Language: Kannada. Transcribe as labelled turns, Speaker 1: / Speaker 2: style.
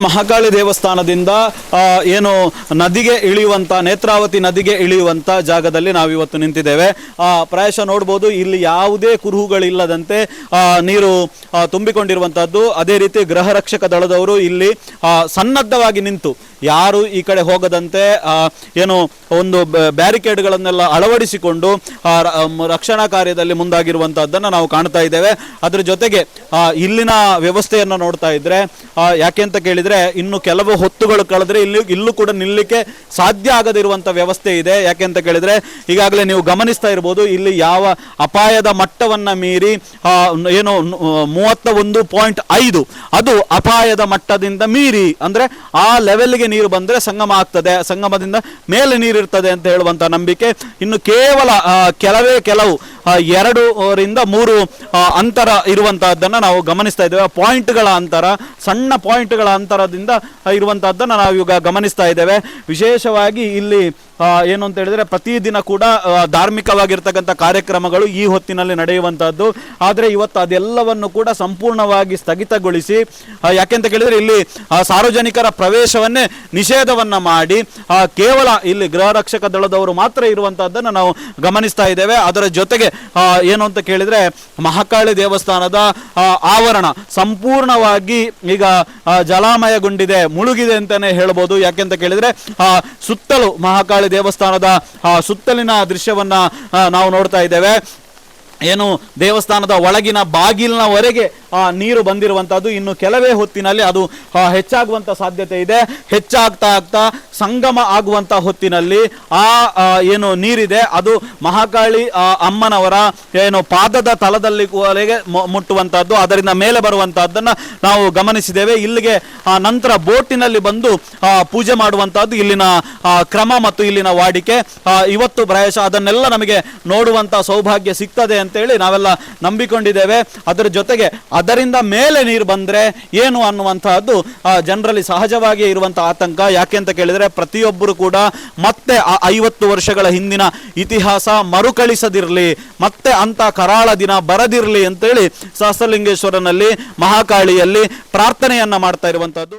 Speaker 1: ಮಹಾಕಾಳಿ ದೇವಸ್ಥಾನದಿಂದ ಏನು ನದಿಗೆ ಇಳಿಯುವಂತ ನೇತ್ರಾವತಿ ನದಿಗೆ ಇಳಿಯುವಂತ ಜಾಗದಲ್ಲಿ ನಾವು ಇವತ್ತು ನಿಂತಿದ್ದೇವೆ. ಆ, ಪ್ರಾಯಶಃ ನೋಡ್ಬೋದು ಇಲ್ಲಿ ಯಾವುದೇ ಕುರುಹುಗಳಿಲ್ಲದಂತೆ ನೀರು ತುಂಬಿಕೊಂಡಿರುವಂಥದ್ದು ಅದೇ ರೀತಿ ಗೃಹ ರಕ್ಷಕ ದಳದವರು ಇಲ್ಲಿ ಸನ್ನದ್ಧವಾಗಿ ನಿಂತು ಯಾರು ಈ ಕಡೆ ಹೋಗದಂತೆ ಏನು ಒಂದು ಬ್ಯಾರಿಕೇಡ್ಗಳನ್ನೆಲ್ಲ ಅಳವಡಿಸಿಕೊಂಡು ರಕ್ಷಣಾ ಕಾರ್ಯದಲ್ಲಿ ಮುಂದಾಗಿರುವಂಥದ್ದನ್ನು ನಾವು ಕಾಣ್ತಾ ಇದ್ದೇವೆ. ಅದ್ರ ಜೊತೆಗೆ ಇಲ್ಲಿನ ವ್ಯವಸ್ಥೆಯನ್ನು ನೋಡ್ತಾ ಇದ್ರೆ ಯಾಕೆ ಅಂತ ಕೇಳಿದ್ರೆ ಇನ್ನು ಕೆಲವು ಹೊತ್ತುಗಳು ಕಳೆದ್ರೆ ಇಲ್ಲಿ, ಇಲ್ಲೂ ಕೂಡ ನಿಲ್ಲಕ್ಕೆ ಸಾಧ್ಯ ಆಗದಿರುವಂತ ವ್ಯವಸ್ಥೆ ಇದೆ. ಯಾಕೆ ಅಂತ ಕೇಳಿದ್ರೆ, ಈಗಾಗಲೇ ನೀವು ಗಮನಿಸ್ತಾ ಇರ್ಬೋದು, ಇಲ್ಲಿ ಯಾವ ಅಪಾಯದ ಮಟ್ಟವನ್ನ ಮೀರಿ ಏನು ಮೂವತ್ತ ಒಂದು ಪಾಯಿಂಟ್ ಐದು. ಅದು ಅಪಾಯದ ಮಟ್ಟದಿಂದ ಮೀರಿ, ಅಂದ್ರೆ ಆ ಲೆವೆಲ್ಗೆ ನೀರು ಬಂದ್ರೆ ಸಂಗಮ ಆಗ್ತದೆ. ಸಂಗಮದಿಂದ ಮೇಲೆ ನೀರಿರ್ತದೆ ಅಂತ ಹೇಳುವಂತ ನಂಬಿಕೆ. ಇನ್ನು ಕೇವಲ ಕೆಲವೇ ಕೆಲವು ಎರಡು ರಿಂದ ಮೂರು ಅಂತರ ಇರುವಂತಹದ್ದನ್ನ ನಾವು ಗಮನಿಸ್ತಾ ಇದ್ದೇವೆ. ಪಾಯಿಂಟ್ಗಳ ಅಂತರ, ಸಣ್ಣ ಪಾಯಿಂಟ್ಗಳ ಅಂತರದಿಂದ ಇರುವಂತಹದ್ದನ್ನ ನಾವು ಈಗ ಗಮನಿಸ್ತಾ ಇದ್ದೇವೆ. ವಿಶೇಷವಾಗಿ ಇಲ್ಲಿ ಏನು ಅಂತ ಹೇಳಿದ್ರೆ ಪ್ರತಿದಿನ ಕೂಡ ಧಾರ್ಮಿಕವಾಗಿರ್ತಕ್ಕಂಥ ಕಾರ್ಯಕ್ರಮಗಳು ಈ ಹೊತ್ತಿನಲ್ಲಿ ನಡೆಯುವಂತಹದ್ದು ಆದರೆ ಇವತ್ತು ಅದೆಲ್ಲವನ್ನು ಕೂಡ ಸಂಪೂರ್ಣವಾಗಿ ಸ್ಥಗಿತಗೊಳಿಸಿ ಯಾಕೆಂತ ಕೇಳಿದ್ರೆ ಇಲ್ಲಿ ಸಾರ್ವಜನಿಕರ ಪ್ರವೇಶವನ್ನೇ ನಿಷೇಧವನ್ನು ಮಾಡಿ ಕೇವಲ ಇಲ್ಲಿ ಗೃಹ ರಕ್ಷಕ ದಳದವರು ಮಾತ್ರ ಇರುವಂತಹದ್ದನ್ನು ನಾವು ಗಮನಿಸ್ತಾ ಇದ್ದೇವೆ. ಅದರ ಜೊತೆಗೆ ಏನು ಅಂತ ಕೇಳಿದ್ರೆ ಮಹಾಕಾಳಿ ದೇವಸ್ಥಾನದ ಆವರಣ ಸಂಪೂರ್ಣವಾಗಿ ಈಗ ಜಲಾಮಯಗೊಂಡಿದೆ, ಮುಳುಗಿದೆ ಅಂತಾನೆ ಹೇಳ್ಬೋದು. ಯಾಕೆಂತ ಕೇಳಿದ್ರೆ ಸುತ್ತಲೂ ಮಹಾಕಾಳಿ ದೇವಸ್ಥಾನದ ಸುತ್ತಲಿನ ದೃಶ್ಯವನ್ನ ನಾವು ನೋಡ್ತಾ ಇದ್ದೇವೆ. ಏನು ದೇವಸ್ಥಾನದ ಒಳಗಿನ ಬಾಗಿಲಿನವರೆಗೆ ನೀರು ಬಂದಿರುವಂತಹದ್ದು ಇನ್ನು ಕೆಲವೇ ಹೊತ್ತಿನಲ್ಲಿ ಅದು ಹೆಚ್ಚಾಗುವಂತ ಸಾಧ್ಯತೆ ಇದೆ. ಹೆಚ್ಚಾಗ್ತಾ ಆಗ್ತಾ ಸಂಗಮ ಆಗುವಂತ ಹೊತ್ತಿನಲ್ಲಿ ಆ ಏನು ನೀರಿದೆ. ಅದು ಮಹಾಕಾಳಿ ಅಮ್ಮನವರ ಏನು ಪಾದದ ತಲದಲ್ಲಿ ವರೆಗೆ ಮು- ಮುಟ್ಟುವಂತಹದ್ದು. ಅದರಿಂದ ಮೇಲೆ ಬರುವಂತಹದ್ದನ್ನ ನಾವು ಗಮನಿಸಿದ್ದೇವೆ. ಇಲ್ಲಿಗೆ ನಂತರ ಬೋಟಿನಲ್ಲಿ ಬಂದು ಪೂಜೆ ಮಾಡುವಂತಹದ್ದು ಇಲ್ಲಿನ ಕ್ರಮ ಮತ್ತು ಇಲ್ಲಿನ ವಾಡಿಕೆ. ಇವತ್ತು ಪ್ರಾಯಶಃ ಅದನ್ನೆಲ್ಲ ನಮಗೆ ನೋಡುವಂತ ಸೌಭಾಗ್ಯ ಸಿಗ್ತದೆ ಅಂತೇಳಿ ನಾವೆಲ್ಲ ನಂಬಿಕೊಂಡಿದ್ದೇವೆ. ಅದರ ಜೊತೆಗೆ ಅದರಿಂದ ಮೇಲೆ ನೀರು ಬಂದರೆ ಏನು ಅನ್ನುವಂತಹದ್ದು ಜನರಲ್ಲಿ ಸಹಜವಾಗಿ ಇರುವಂಥ ಆತಂಕ. ಯಾಕೆ ಅಂತ ಕೇಳಿದರೆ ಪ್ರತಿಯೊಬ್ಬರು ಕೂಡ ಮತ್ತೆ ಐವತ್ತು ವರ್ಷಗಳ ಹಿಂದಿನ ಇತಿಹಾಸ ಮರುಕಳಿಸದಿರಲಿ, ಮತ್ತೆ ಅಂತ ಕರಾಳ ದಿನ ಬರದಿರಲಿ ಅಂತೇಳಿ ಸಹಸ್ರಲಿಂಗೇಶ್ವರನಲ್ಲಿ ಮಹಾಕಾಳಿಯಲ್ಲಿ ಪ್ರಾರ್ಥನೆಯನ್ನು ಮಾಡ್ತಾ ಇರುವಂತಹದ್ದು.